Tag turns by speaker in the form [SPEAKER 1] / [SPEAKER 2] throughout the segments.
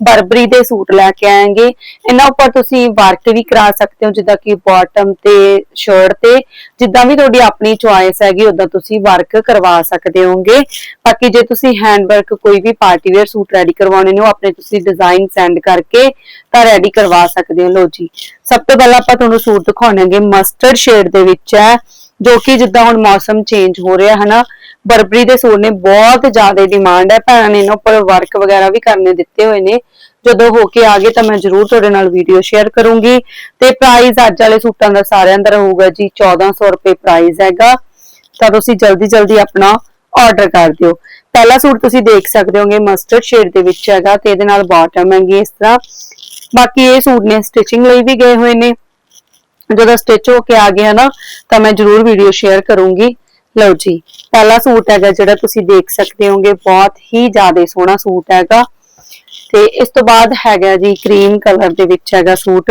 [SPEAKER 1] ਬਰਬਰੀ ਦੇ ਸੂਟ ਲੈ ਕੇ ਆਏਂਗੇ। ਇਹਨਾਂ ਉੱਪਰ ਤੁਸੀਂ ਵਰਕ ਵੀ ਕਰਾ ਸਕਦੇ ਹੋ, ਜਿੱਦਾਂ ਕਿ ਬਾਟਮ ਤੇ ਸ਼ਰਟ ਤੇ। ਜਿੱਦਾਂ ਵੀ ਤੁਹਾਡੀ ਆਪਣੀ ਚੁਆਇਸ ਹੈਗੀ ਉਦਾਂ ਤੁਸੀਂ ਵਰਕ ਕਰਵਾ ਸਕਦੇ ਹੋਗੇ। ਬਾਕੀ ਜੇ ਤੁਸੀਂ ਹੈਂਡ ਵਰਕ ਕੋਈ ਵੀ ਪਾਰਟੀ ਵੇਅਰ ਸੂਟ ਰੈਡੀ ਕਰਵਾਉਣੇ ਨੇ, ਉਹ ਆਪਣੇ ਤੁਸੀਂ ਡਿਜ਼ਾਈਨ ਸੈਂਡ ਕਰਕੇ ਤਾਂ ਰੈਡੀ ਕਰਵਾ ਸਕਦੇ ਹੋ। ਲੋ ਜੀ, ਸਭ ਤੋਂ ਪਹਿਲਾਂ ਆਪਾਂ ਤੁਹਾਨੂੰ ਸੂਟ ਦਿਖਾਉਣਾਂਗੇ ਮਸਟਰਡ ਸ਼ੇਡ ਦੇ ਵਿੱਚ ਹੈ, ਜੋ ਕਿ ਜਿੱਦਾਂ ਹੁਣ ਮੌਸਮ ਚੇਂਜ ਹੋ ਰਿਹਾ ਹੈ ਨਾ ਬਰਬਰੀ ਦੇ ਸੂਟ ਨੇ ਬਹੁਤ ਜ਼ਿਆਦਾ ਡਿਮਾਂਡ ਹੈ। ਭੈਣਾਂ ਨੇ ਇਹਨਾਂ ਉੱਪਰ ਵਰਕ ਵਗੈਰਾ ਵੀ ਕਰਨੇ ਦਿੱਤੇ ਹੋਏ ਨੇ। ਜਦੋਂ ਹੋ ਕੇ ਆ ਗਏ ਤਾਂ ਮੈਂ ਜ਼ਰੂਰ ਤੁਹਾਡੇ ਨਾਲ ਵੀਡੀਓ ਸ਼ੇਅਰ ਕਰੂੰਗੀ। ਤੇ ਪ੍ਰਾਈਸ ਅੱਜ ਵਾਲੇ ਸੂਟਾਂ ਦਾ ਸਾਰਿਆਂ ਦਾ ਰਹੂਗਾ ਜੀ 1400 ਰੁਪਏ ਪ੍ਰਾਈਸ ਹੈਗਾ। ਤਾਂ ਤੁਸੀਂ ਜਲਦੀ ਜਲਦੀ ਆਪਣਾ ਆਰਡਰ ਕਰ ਦਿਓ। ਪਹਿਲਾ ਸੂਟ ਤੁਸੀਂ ਦੇਖ ਸਕਦੇ ਹੋਗੇ ਮਸਟਰਡ ਸ਼ੇਡ ਦੇ ਵਿੱਚ ਹੈਗਾ ਤੇ ਇਹਦੇ ਨਾਲ ਬਾਟਮ ਹੈਗੀ ਇਸ ਤਰ੍ਹਾਂ। ਬਾਕੀ ਇਹ ਸੂਟ ਨੇ ਸਟਿਚਿੰਗ ਲਈ ਵੀ ਗਏ ਹੋਏ ਨੇ। ਜਦੋਂ ਸਟਿਚ ਹੋ ਕੇ ਆ ਗਿਆ ਨਾ ਤਾਂ ਮੈਂ ਜਰੂਰ ਵੀਡੀਓ ਸ਼ੇਅਰ ਕਰੂੰਗੀ। ਲਓ ਜੀ, ਪਹਿਲਾ ਸੂਟ ਹੈਗਾ ਜਿਹੜਾ ਤੁਸੀਂ ਦੇਖ ਸਕਦੇ ਹੋਗੇ, ਬਹੁਤ ਹੀ ਜ਼ਿਆਦਾ ਸੋਹਣਾ ਸੂਟ ਹੈਗਾ। ਤੇ ਇਸ ਤੋਂ ਬਾਅਦ ਹੈਗਾ ਜੀ ਕਰੀਮ ਕਲਰ ਦੇ ਵਿੱਚ ਹੈਗਾ ਸੂਟ।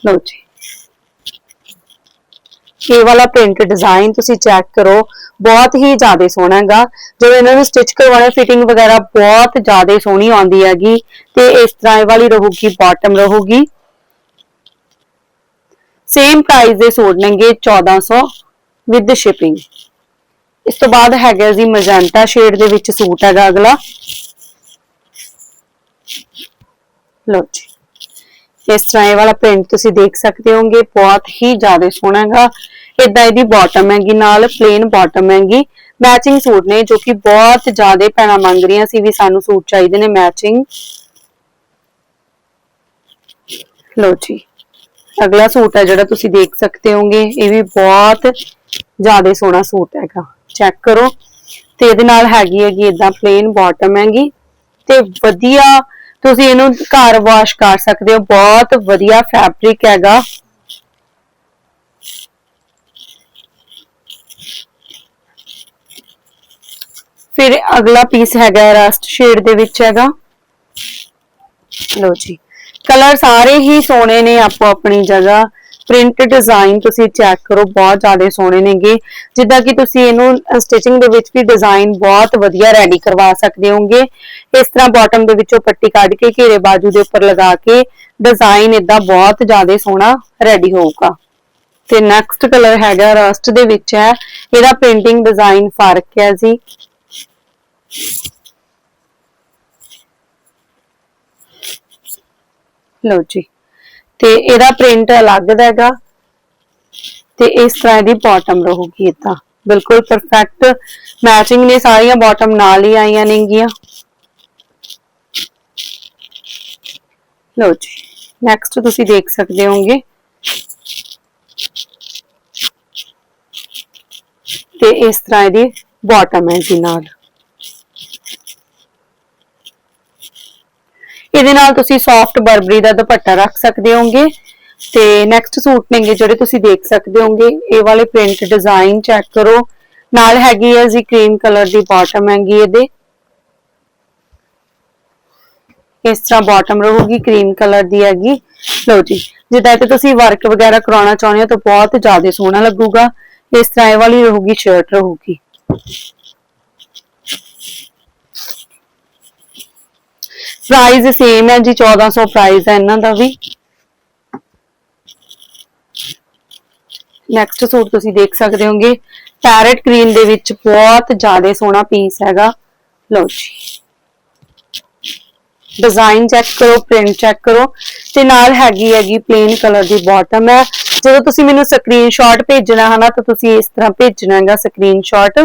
[SPEAKER 1] ਲਓ ਜੀ। ਇਹ ਵਾਲਾ ਪ੍ਰਿੰਟ ਡਿਜ਼ਾਈਨ ਤੁਸੀਂ ਚੈੱਕ ਕਰੋ, ਬਹੁਤ ਹੀ ਜ਼ਿਆਦਾ ਸੋਹਣਾ ਹੈਗਾ। ਜਦੋਂ ਇਹਨਾਂ ਨੂੰ ਸਟਿਚ ਕਰਵਾਉਣਾ ਫਿਟਿੰਗ ਵਗੈਰਾ ਬਹੁਤ ਜ਼ਿਆਦਾ ਸੋਹਣੀ ਆਉਂਦੀ ਹੈਗੀ। ਤੇ ਇਸ ਤਰ੍ਹਾਂ ਇਹ ਵਾਲੀ ਰਹੂਗੀ ਬਾਟਮ ਰਹੂਗੀ। ਸੇਮ ਪ੍ਰਾਈਸ ਦੇ ਸੂਟ ਨੇਗੇ 1400 ਵਿਦ ਸ਼ਿਪਿੰਗ ਇਸ ਤੋਂ ਬਾਅਦ ਹੈਗਾ ਜੀ ਮਜੈਂਟਾ ਸ਼ੇਡ ਦੇ ਵਿੱਚ ਸੂਟ ਹੈਗਾ ਅਗਲਾ। ਲਓ ਜੀ। ਇਸ ਤਰ੍ਹਾਂ ਇਹ ਵਾਲਾ ਪ੍ਰਿੰਟ ਤੁਸੀਂ ਦੇਖ ਸਕਦੇ ਹੋਗੇ, ਬਹੁਤ ਹੀ ਜ਼ਿਆਦਾ ਸੋਹਣਾ ਹੈਗਾ। ਇਦਾਂ ਇਹਦੀ ਬਾਟਮ ਹੈਗੀ, ਨਾਲ ਪਲੇਨ ਬਾਟਮ ਹੈਗੀ। ਮੈਚਿੰਗ ਸੂਟ ਨੇ, ਜੋ ਕਿ ਬਹੁਤ ਜ਼ਿਆਦਾ ਪੈਣਾ ਮੰਗ ਰਹੀਆਂ ਸੀ ਵੀ ਸਾਨੂੰ ਸੂਟ ਚਾਹੀਦੇ ਨੇ ਮੈਚਿੰਗ ਲੋ ਜੀ। ਅਗਲਾ ਸੂਟ ਹੈ ਜਿਹੜਾ ਤੁਸੀਂ ਦੇਖ ਸਕਦੇ ਹੋਗੇ, ਇਹ ਵੀ ਬਹੁਤ ਜ਼ਿਆਦਾ ਸੋਹਣਾ ਸੂਟ ਹੈਗਾ। ਚੈੱਕ ਕਰੋ। ਤੇ ਇਹਦੇ ਨਾਲ ਹੈਗੀ ਹੈਗੀ ਇਦਾਂ ਪਲੇਨ ਬਾਟਮ ਹੈਗੀ। ਤੇ ਵਧੀਆ ਤੁਸੀਂ ਇਹਨੂੰ ਘਰ ਵਾਸ਼ ਕਰ ਸਕਦੇ ਹੋ। ਬਹੁਤ ਵਧੀਆ ਫੈਬਰਿਕ ਹੈਗਾ। ਫਿਰ ਅਗਲਾ ਪੀਸ ਹੈਗਾ ਰਸਟ ਸ਼ੇਡ ਦੇ ਵਿੱਚ ਹੈਗਾ। ਲੋ ਜੀ। ਕਲਰ ਸਾਰੇ ਹੀ ਸੋਹਣੇ ਨੇ ਆਪੋ ਆਪਣੀ ਜਗ੍ਹਾ। ਪ੍ਰਿੰਟ ਡਿਜ਼ਾਈਨ ਤੁਸੀਂ ਚੈੱਕ ਕਰੋ, ਬਹੁਤ ਜ਼ਿਆਦਾ ਸੋਹਣੇ ਨੇਗੇ। ਜਿੱਦਾਂ ਕਿ ਤੁਸੀਂ ਇਹਨੂੰ ਸਟਿਚਿੰਗ ਦੇ ਵਿੱਚ ਵੀ ਡਿਜ਼ਾਈਨ ਬਹੁਤ ਵਧੀਆ ਰੈਡੀ ਕਰਵਾ ਸਕਦੇ ਹੋਗੇ ਇਸ ਤਰ੍ਹਾਂ ਬਾਟਮ ਦੇ ਵਿੱਚੋਂ ਪੱਟੀ ਕੱਢ ਕੇ, ਘੇਰੇ ਬਾਜੂ ਦੇ ਉੱਪਰ ਲਗਾ ਕੇ ਡਿਜ਼ਾਈਨ ਇਦਾਂ ਬਹੁਤ ਜ਼ਿਆਦਾ ਸੋਹਣਾ ਰੈਡੀ ਹੋਊਗਾ। ਤੇ ਨੈਕਸਟ ਕਲਰ ਹੈਗਾ ਰਸਟ ਦੇ ਵਿੱਚ ਹੈ। ਇਹਦਾ ਪ੍ਰਿੰਟਿੰਗ ਡਿਜ਼ਾਈਨ ਫ਼ਰਕ ਹੈ ਜੀ। ਲਓ ਜੀ। ਤੇ ਇਹਦਾ ਪ੍ਰਿੰਟ ਅਲੱਗ ਦਾ ਹੈਗਾ ਤੇ ਇਸ ਤਰ੍ਹਾਂ ਇਹਦੀ ਬਾਟਮ ਰਹੂਗੀ ਇਦਾਂ ਬਿਲਕੁਲ ਪਰਫੈਕਟ ਮੈਚਿੰਗ ਨੇ ਸਾਰੀਆਂ ਬਾਟਮ ਨਾਲ ਹੀ ਆਈਆਂ ਨੇਗੀਆਂ। ਲਓ ਜੀ ਨੈਕਸਟ ਤੁਸੀਂ ਦੇਖ ਸਕਦੇ ਹੋਗੇ ਤੇ ਇਸ ਤਰ੍ਹਾਂ ਇਹਦੀ ਬਾਟਮ ਹੈ ਜੀ ਨਾਲ। ਇਹਦੇ ਨਾਲ ਤੁਸੀਂ ਸੌਫਟ ਬਰਬਰੀ ਦਾ ਦੁਪੱਟਾ ਰੱਖ ਸਕਦੇ ਹੋਗੇ ਤੇ ਨੈਕਸਟ ਸੂਟ ਨੇਗੇ ਜਿਹੜੇ ਤੁਸੀਂ ਦੇਖ ਸਕਦੇ ਹੋਗੇ ਇਹ ਵਾਲੇ ਪ੍ਰਿੰਟ ਡਿਜ਼ਾਈਨ ਚੈੱਕ ਕਰੋ। ਨਾਲ ਹੈਗੀ ਹੈ ਜੀ ਕਰੀਮ ਕਲਰ ਦੀ ਬਾਟਮ ਹੈਗੀ ਇਹਦੇ। ਇਸ ਤਰ੍ਹਾਂ ਬਾਟਮ ਰਹੂਗੀ ਕਰੀਮ ਕਲਰ ਦੀ ਹੈਗੀ। ਲਓ ਜੀ, ਜਿੱਦਾਂ ਤੇ ਤੁਸੀਂ ਵਰਕ ਵਗੈਰਾ ਕਰਾਉਣਾ ਚਾਹੁੰਦੇ ਹੋ ਤਾਂ ਬਹੁਤ ਜ਼ਿਆਦਾ ਸੋਹਣਾ ਲੱਗੂਗਾ। ਇਸ ਤਰ੍ਹਾਂ ਇਹ ਵਾਲੀ ਰਹੂਗੀ ਸ਼ਰਟ ਰਹੂਗੀ। ਪ੍ਰਾਈਸ ਸੇਮ ਹੈ ਜੀ 1400 ਪ੍ਰਾਈਸ ਹੈ ਇਹਨਾਂ ਦਾ ਵੀ। ਨੈਕਸਟ ਸੂਟ ਤੁਸੀਂ ਦੇਖ ਸਕਦੇ ਹੋਗੇ। ਪੈਰਟ ਗ੍ਰੀਨ ਦੇ ਵਿੱਚ ਬਹੁਤ ਜ਼ਿਆਦਾ ਸੋਹਣਾ ਪੀਸ ਹੈਗਾ। ਲਓ ਜੀ। ਡਿਜ਼ਾਈਨ ਚੈੱਕ ਕਰੋ ਪ੍ਰਿੰਟ ਚੈੱਕ ਕਰੋ। ਤੇ ਨਾਲ ਹੈਗੀ ਹੈਗੀ ਪਲੇਨ ਕਲਰ ਦੀ ਬਾਟਮ ਹੈ। ਜਦੋਂ ਤੁਸੀਂ ਮੈਨੂੰ ਸਕਰੀਨਸ਼ਾਟ ਭੇਜਣਾ ਹੈ ਨਾ, ਤਾਂ ਤੁਸੀਂ ਇਸ ਤਰ੍ਹਾਂ ਭੇਜਣਾ ਹੈਗਾ ਸਕਰੀਨਸ਼ਾਟ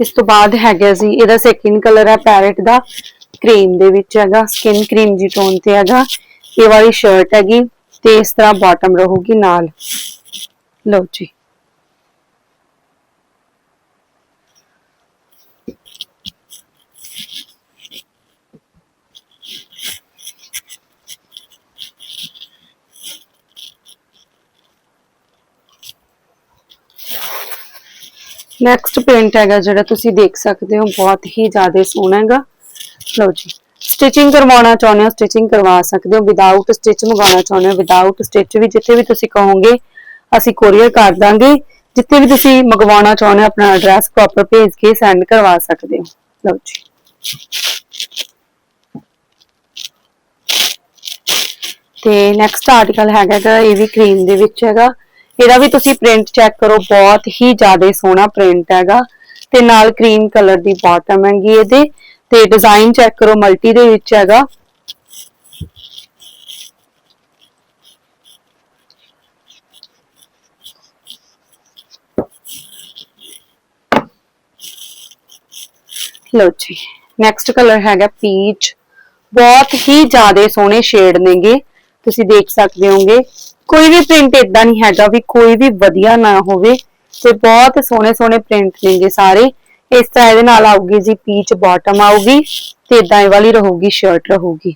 [SPEAKER 1] ਇਸ ਤੋਂ ਬਾਅਦ ਹੈਗਾ ਜੀ, ਇਹਦਾ ਸੈਕਿੰਡ ਕਲਰ ਹੈ ਪੈਰਟ ਦਾ। ਕਰੀਮ ਦੇ ਵਿੱਚ ਹੈਗਾ ਸਕਿਨ ਕਰੀਮ ਜੀ ਟੋਨ ਤੇ ਹੈਗਾ। ਇਹ ਵਾਲੀ ਸ਼ਰਟ ਹੈਗੀ ਤੇ ਇਸ ਤਰ੍ਹਾਂ ਬਾਟਮ ਰਹੂਗੀ ਨਾਲ। ਲਓ ਜੀ। ਨੈਕਸਟ ਪ੍ਰਿੰਟ ਹੈਗਾ ਜਿਹੜਾ ਤੁਸੀਂ ਦੇਖ ਸਕਦੇ ਹੋ, ਬਹੁਤ ਹੀ ਜ਼ਿਆਦਾ ਸੋਹਣਾ ਹੈਗਾ। ਲਓ ਜੀ ਸਟਿਚਿੰਗ ਕਰਵਾਉਣਾ ਚਾਹੁੰਦੇ ਹੋ ਸਟਿਚਿੰਗ ਕਰਵਾ ਸਕਦੇ ਹੋ। ਵਿਦਆਊਟ ਸਟਿਚ ਮੰਗਵਾਉਣਾ ਚਾਹੁੰਦੇ ਹੋ ਵਿਦਆਊਟ ਸਟਿਚ ਵੀ ਜਿੱਥੇ ਵੀ ਤੁਸੀਂ ਕਹੋਗੇ, ਅਸੀਂ ਕੋਰੀਅਰ ਕਰ ਦਾਂਗੇ। ਜਿੱਥੇ ਵੀ ਤੁਸੀਂ ਮੰਗਵਾਉਣਾ ਚਾਹੁੰਦੇ ਹੋ, ਆਪਣਾ ਐਡਰੈਸ ਪ੍ਰੋਪਰ ਭੇਜ ਕੇ ਸੈਂਡ ਕਰਵਾ ਸਕਦੇ ਹੋ। ਲਓ ਜੀ। ਤੇ ਨੈਕਸਟ ਆਰਟੀਕਲ ਹੈਗਾ ਇਹ ਵੀ ਕਰੀਮ ਦੇ ਵਿੱਚ ਹੈਗਾ। ਇਹਦਾ ਵੀ ਤੁਸੀਂ ਪ੍ਰਿੰਟ ਚੈੱਕ ਕਰੋ, ਬਹੁਤ ਹੀ ਜ਼ਿਆਦਾ ਸੋਹਣਾ ਪ੍ਰਿੰਟ ਹੈਗਾ ਤੇ ਨਾਲ ਕਰੀਮ ਕਲਰ ਦੀ ਬਾਟਮ ਹੈਗੀ ਇਹਦੇ ਤੇ ਡਿਜ਼ਾਈਨ ਚੈੱਕ ਕਰੋ ਮਲਟੀ ਦੇ ਵਿੱਚ ਹੈਗਾ। ਲਓ ਜੀ ਨੈਕਸਟ ਕਲਰ ਹੈਗਾ ਪੀਚ ਬਹੁਤ ਹੀ ਜ਼ਿਆਦਾ ਸੋਹਣੇ ਸ਼ੇਡ ਨੇਗੇ, ਤੁਸੀਂ ਦੇਖ ਸਕਦੇ ਹੋਗੇ ਕੋਈ ਵੀ ਪ੍ਰਿੰਟ ਇਦਾਂ ਨਹੀਂ ਹੈਗਾ ਵੀ ਕੋਈ ਵੀ ਵਧੀਆ ਨਾ ਹੋਵੇ ਤੇ ਬਹੁਤ ਸੋਹਣੇ ਸੋਹਣੇ ਪ੍ਰਿੰਟ ਨੇਗੇ ਸਾਰੇ। ਇਸ ਤਰ੍ਹਾਂ ਇਹਦੇ ਨਾਲ ਆਊਗੀ ਜੀ ਪੀਚ ਬਾਟਮ ਆਊਗੀ ਤੇ ਇਦਾਂ ਇਹ ਵਾਲੀ ਰਹੂਗੀ ਸ਼ਰਟ ਰਹੂਗੀ।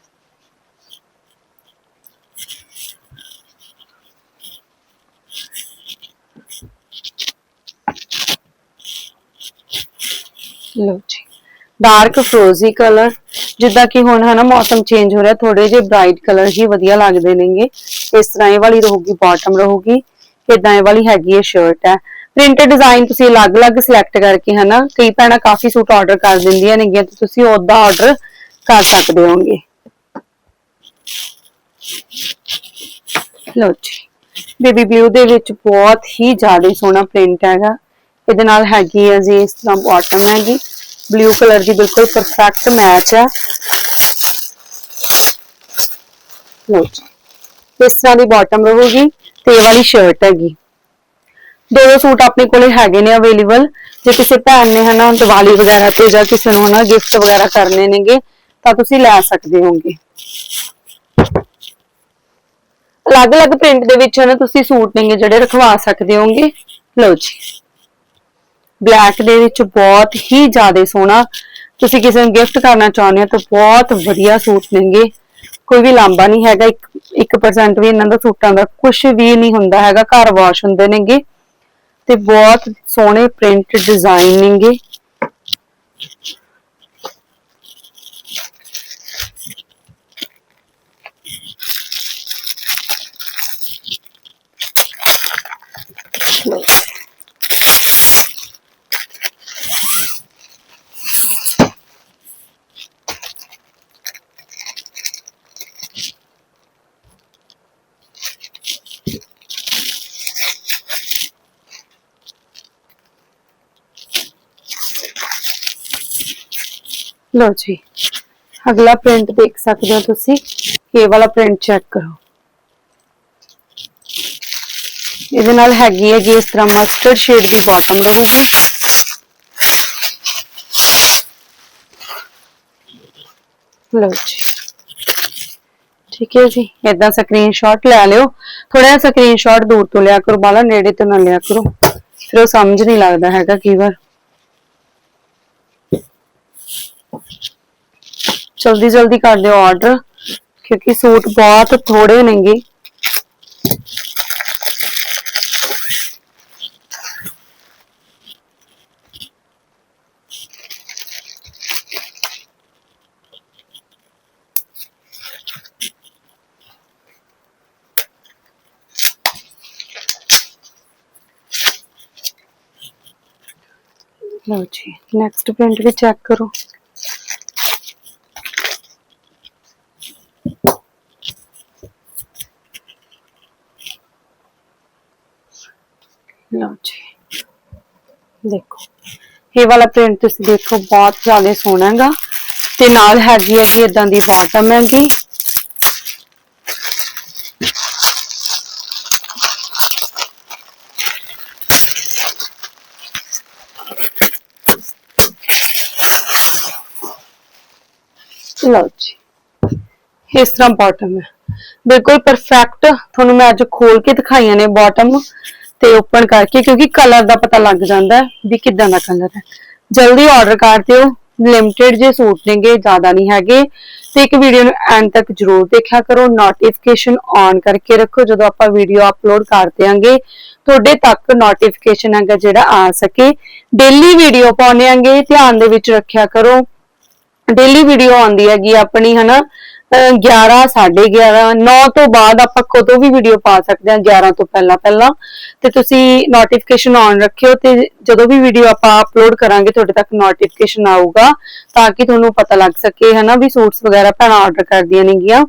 [SPEAKER 1] ਲਓ ਜੀ। ਡਾਰਕ ਫਰੋਜ਼ੀ ਕਲਰ ਜਿੱਦਾਂ ਕਿ ਹੁਣ ਹਨਾ ਮੌਸਮ ਚੇਂਜ ਹੋ ਰਿਹਾ ਥੋੜੇ ਜਿਹੇ ਬ੍ਰਾਈਟ ਕਲਰ ਹੀ ਵਧੀਆ ਲੱਗਦੇ ਨੇਗੇ। ਇਸ ਤਰ੍ਹਾਂ ਇਹ ਵਾਲੀ ਰਹੂਗੀ ਬਾਟਮ ਰਹੂਗੀ ਇਦਾਂ ਇਹ ਵਾਲੀ ਹੈਗੀ ਹੈ ਸ਼ਰਟ ਹੈ। ਪ੍ਰਿੰਟਡ ਡਿਜ਼ਾਈਨ ਤੁਸੀਂ ਅਲੱਗ-ਅਲੱਗ ਸਿਲੈਕਟ ਕਰਕੇ ਹਨਾ, ਕਈ ਭੈਣਾਂ ਕਾਫੀ ਸੂਟ ਆਰਡਰ ਕਰ ਦਿੰਦੀਆਂ ਨੇਗੀਆਂ, ਤੇ ਤੁਸੀਂ ਉਹਦਾ ਆਰਡਰ ਕਰ ਸਕਦੇ ਹੋਗੇ ਲਓ ਜੀ ਬੇਬੀ ਬਲੂ ਦੇ ਵਿੱਚ ਬਹੁਤ ਹੀ ਜ਼ਿਆਦਾ ਸੋਹਣਾ ਪ੍ਰਿੰਟ ਹੈਗਾ। ਇਹਦੇ ਨਾਲ ਹੈਗੀ ਹੈ ਜੀ, ਇਸ ਤਰ੍ਹਾਂ ਬਾਟਮ ਹੈਗੀ। ਬਲੂ ਕਲਰ ਦੀ ਬਿਲਕੁਲ ਪਰਫੈਕਟ ਮੈਚ ਹੈ। ਇਸ ਤਰ੍ਹਾਂ ਦੀ ਬਾਟਮ ਰਹੂਗੀ ਤੇ ਇਹ ਵਾਲੀ ਸ਼ਰਟ ਹੈਗੀ। ਦੋ ਦੋ ਸੂਟ ਆਪਣੇ ਕੋਲੇ ਹੈਗੇ ਨੇ ਅਵੇਲੇਬਲ ਜੇ ਕਿਸੇ ਭੈਣ ਨੇ ਹਨਾ ਦੀਵਾਲੀ ਵਗੈਰਾ ਤੇ ਜਾਂ ਕਿਸੇ ਨੂੰ ਹਨਾ ਗਿਫਟ ਵਗੈਰਾ ਕਰਨੇ ਨੇਗੇ, ਤਾਂ ਤੁਸੀਂ ਲੈ ਸਕਦੇ ਹੋਗੇ ਅਲੱਗ-ਅਲੱਗ ਪ੍ਰਿੰਟ ਦੇ ਵਿੱਚ ਹਨਾ ਤੁਸੀਂ ਸੂਟ ਨੇਗੇ ਜਿਹੜੇ ਰਖਵਾ ਸਕਦੇ ਹੋਗੇ ਲਓ ਜੀ। ਬਲੈਕ ਦੇ ਵਿੱਚ ਬਹੁਤ ਹੀ ਜ਼ਿਆਦਾ ਸੋਹਣਾ। ਤੁਸੀਂ ਕਿਸੇ ਨੂੰ ਗਿਫਟ ਕਰਨਾ ਚਾਹੁੰਦੇ ਹੋ ਤਾਂ ਬਹੁਤ ਵਧੀਆ ਸੂਟ ਨੇਗੇ ਕੋਈ ਵੀ ਲਾਂਬਾ ਨਹੀਂ ਹੈਗਾ 1% ਵੀ ਇਹਨਾਂ ਦਾ ਸੂਟਾਂ ਦਾ ਕੁਝ ਵੀ ਨਹੀਂ ਹੁੰਦਾ ਹੈਗਾ, ਘਰ ਵਾਸ਼ ਹੁੰਦੇ ਨੇਗੇ। ਤੇ ਬਹੁਤ ਸੋਹਣੇ ਪ੍ਰਿੰਟ ਡਿਜ਼ਾਈਨ ਨੇਗੇ ਲਓ ਜੀ। ਲਓ ਜੀ, ਅਗਲਾ ਪ੍ਰਿੰਟ ਦੇਖ ਸਕਦੇ ਹੋ ਤੁਸੀਂ, ਇਹ ਵਾਲਾ ਪ੍ਰਿੰਟ ਚੈੱਕ ਕਰੋ। ਇਹਦੇ ਨਾਲ ਹੈਗੀ ਹੈ ਜੀ ਇਸ ਤਰ੍ਹਾਂ ਮਸਟਰਡ ਸ਼ੇਡ ਦੀ ਬਾਟਮ ਰਹੂਗੀ ਲਓ ਜੀ। ਠੀਕ ਹੈ ਜੀ ਇਦਾਂ ਸਕਰੀਨਸ਼ਾਟ ਲੈ ਲਿਓ। ਥੋੜਾ ਜਿਹਾ ਸਕਰੀਨਸ਼ਾਟ ਦੂਰ ਤੋਂ ਲਿਆ ਕਰੋ ਬਾਲਾ ਨੇੜੇ ਤੋਂ ਨਾ ਲਿਆ ਕਰੋ। ਫਿਰ ਉਹ ਸਮਝ ਨਹੀਂ ਲੱਗਦਾ ਹੈਗਾ, ਕਈ ਵਾਰ। ਜਲਦੀ ਜਲਦੀ ਕਰ ਦਿਓ ਆਰਡਰ ਕਿਉਂਕਿ ਸੂਟ ਬਹੁਤ ਥੋੜੇ ਨੇਗੇ ਲਓ ਜੀ ਨੈਕਸਟ ਪ੍ਰਿੰਟ ਵੀ ਚੈੱਕ ਕਰੋ ਲਓ ਜੀ ਦੇਖੋ। ਇਹ ਵਾਲਾ ਪ੍ਰਿੰਟ ਤੁਸੀਂ ਦੇਖੋ, ਬਹੁਤ ਜ਼ਿਆਦਾ ਸੋਹਣਾ ਹੈਗਾ ਤੇ ਨਾਲ ਹੈਗੀ ਹੈਗੀ ਇਦਾਂ ਦੀ ਬਾਟਮ ਹੈਗੀ ਲਓ ਜੀ। ਇਸ ਤਰ੍ਹਾਂ ਬਾਟਮ ਹੈ। ਬਿਲਕੁਲ ਪਰਫੈਕਟ ਤੁਹਾਨੂੰ ਮੈਂ ਅੱਜ ਖੋਲ ਕੇ ਦਿਖਾਈਆਂ ਨੇ ਬਾਟਮ ਤੇ ਓਪਨ ਕਰਕੇ, ਕਿਉਂਕਿ ਕਲਰ ਦਾ ਪਤਾ ਲੱਗ ਜਾਂਦਾ ਵੀ ਕਿੱਦਾਂ ਦਾ ਕਲਰ ਹੈ। ਜਲਦੀ ਆਰਡਰ ਕਰ ਦਿਓ। ਲਿਮਟਿਡ ਜੇ ਸੂਟ ਨੇਗੇ, ਜ਼ਿਆਦਾ ਨਹੀਂ ਹੈਗੇ। ਤੇ ਇੱਕ ਵੀਡੀਓ ਨੂੰ ਐਂਡ ਤੱਕ ਜਰੂਰ ਦੇਖਿਆ ਕਰੋ। ਨੋਟੀਫਿਕੇਸ਼ਨ ਔਨ ਕਰਕੇ ਰੱਖੋ। ਜਦੋਂ ਆਪਾਂ ਵੀਡੀਓ ਅਪਲੋਡ ਕਰ ਦਿਆਂਗੇ, ਤੁਹਾਡੇ ਤੱਕ ਨੋਟੀਫਿਕੇਸ਼ਨ ਹੈਗਾ ਜਿਹੜਾ ਆ ਸਕੇ। ਡੇਲੀ ਵੀਡੀਓ ਪਾਉਂਦੇ ਆਂਗੇ ਧਿਆਨ ਦੇ ਵਿੱਚ ਰੱਖਿਆ ਕਰੋ। ਡੇਲੀ ਵੀਡੀਓ ਆਉਂਦੀ ਹੈਗੀ ਆਪਣੀ, ਹਨਾ? 11 11:30 9 ਤੋਂ ਬਾਅਦ ਆਪਾਂ ਕਦੋਂ ਵੀ ਵੀਡੀਓ ਪਾ ਸਕਦੇ ਹਾਂ 11 ਤੋਂ ਪਹਿਲਾਂ ਪਹਿਲਾਂ। ਤੇ ਤੁਸੀਂ ਨੋਟੀਫਿਕੇਸ਼ਨ ਔਨ ਰੱਖਿਓ ਤੇ ਜਦੋਂ ਵੀ ਵੀਡੀਓ ਆਪਾਂ ਅਪਲੋਡ ਕਰਾਂਗੇ, ਤੁਹਾਡੇ ਤੱਕ ਨੋਟੀਫਿਕੇਸ਼ਨ ਆਊਗਾ, ਤਾਂ ਕਿ ਤੁਹਾਨੂੰ ਪਤਾ ਲੱਗ ਸਕੇ, ਹਨਾ, ਵੀ ਸੂਟਸ ਵਗੈਰਾ ਭੈਣਾਂ ਆਰਡਰ ਕਰਦੀਆਂ ਨੇਗੀਆਂ।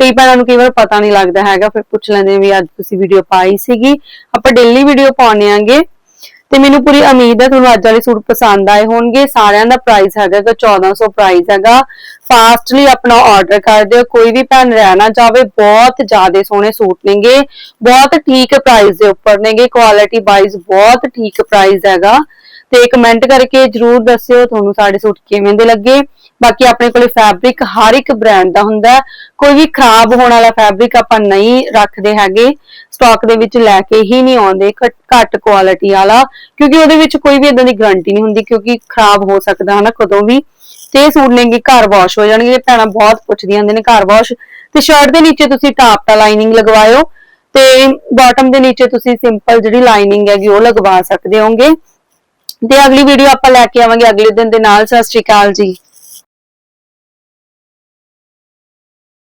[SPEAKER 1] ਕਈ ਭੈਣਾਂ ਨੂੰ ਕਈ ਵਾਰ ਪਤਾ ਨਹੀਂ ਲੱਗਦਾ ਹੈਗਾ, ਫਿਰ ਪੁੱਛ ਲੈਂਦੇ ਵੀ ਅੱਜ ਤੁਸੀਂ ਵੀਡੀਓ ਪਾਈ ਸੀਗੀ। ਆਪਾਂ ਡੇਲੀ ਵੀਡੀਓ ਪਾਉਣੇ ਆਂਗੇ ਤੇ ਮੈਨੂੰ ਪੂਰੀ ਉਮੀਦ ਹੈ ਤੁਹਾਨੂੰ ਅੱਜ ਵਾਲੇ ਸੂਟ ਪਸੰਦ ਆਏ ਹੋਣਗੇ। ਸਾਰਿਆਂ ਦਾ ਪ੍ਰਾਈਸ ਹੈਗਾ ਗਾ 1400 ਪ੍ਰਾਈਸ ਹੈਗਾ। ਫਾਸਟਲੀ ਆਪਣਾ ਆਰਡਰ ਕਰ ਦਿਓ। ਕੋਈ ਵੀ ਭੈਣ ਰਹਿ ਨਾ ਜਾਵੇ, ਬਹੁਤ ਜ਼ਿਆਦਾ ਸੋਹਣੇ ਸੂਟ ਨੇਗੇ। ਬਹੁਤ ਠੀਕ ਪ੍ਰਾਈਸ ਦੇ ਉੱਪਰ ਨੇਗੇ। ਕੁਆਲਿਟੀ ਵਾਈਜ਼ ਬਹੁਤ ਠੀਕ ਪ੍ਰਾਈਸ ਹੈਗਾ। ਤੇ ਕਮੈਂਟ ਕਰਕੇ ਜਰੂਰ ਦੱਸਿਓ, ਤੁਹਾਨੂੰ ਸਾਡੇ ਸੂਟ ਕਿਵੇਂ ਦੇ ਲੱਗੇ। ਬਾਕੀ ਆਪਣੇ ਕੋਲੇ ਫੈਬਰਿਕ ਹਰ ਇੱਕ ਬ੍ਰਾਂਡ ਦਾ ਹੁੰਦਾ ਕੋਈ ਵੀ ਖਰਾਬ ਹੋਣ ਵਾਲਾ ਫੈਬਰਿਕ ਆਪਾਂ ਨਹੀਂ ਰੱਖਦੇ ਹੈਗੇ। ਸਟਾਕ ਦੇ ਵਿੱਚ ਲੈ ਕੇ ਹੀ ਨਹੀਂ ਆਉਂਦੇ, ਘੱਟ- ਕੁਆਲਿਟੀ ਵਾਲਾ। ਕਿਉਂਕਿ ਉਹਦੇ ਵਿੱਚ ਕੋਈ ਵੀ ਇਦਾਂ ਦੀ ਗਾਰੰਟੀ ਨਹੀਂ ਹੁੰਦੀ, ਕਿਉਂਕਿ ਖਰਾਬ ਹੋ ਸਕਦਾ ਹਨਾ ਕਦੋਂ ਵੀ। ਤੇ ਸੂਟ ਨੇਗੇ ਘਰ ਵਾਸ਼ ਹੋ ਜਾਣਗੇ। ਭੈਣਾਂ ਬਹੁਤ ਪੁੱਛਦੀਆਂ ਹੁੰਦੇ ਨੇ ਘਰ ਵਾਸ਼ ਤੇ ਸ਼ਰਟ ਦੇ ਨੀਚੇ ਤੁਸੀਂ ਟਾਪ ਦਾ ਲਾਈਨਿੰਗ ਲਗਵਾਇਓ। ਤੇ ਬਾਟਮ ਦੇ ਨੀਚੇ ਤੁਸੀਂ ਸਿੰਪਲ ਜਿਹੜੀ ਲਾਈਨਿੰਗ ਹੈਗੀ, ਉਹ ਲਗਵਾ ਸਕਦੇ ਹੋਗੇ। ਤੇ ਅਗਲੀ ਵੀਡੀਓ ਆਪਾਂ ਲੈ ਕੇ ਆਵਾਂਗੇ, ਅਗਲੇ ਦਿਨ ਦੇ ਨਾਲ। ਸਤਿ ਸ਼੍ਰੀ ਅਕਾਲ ਜੀ।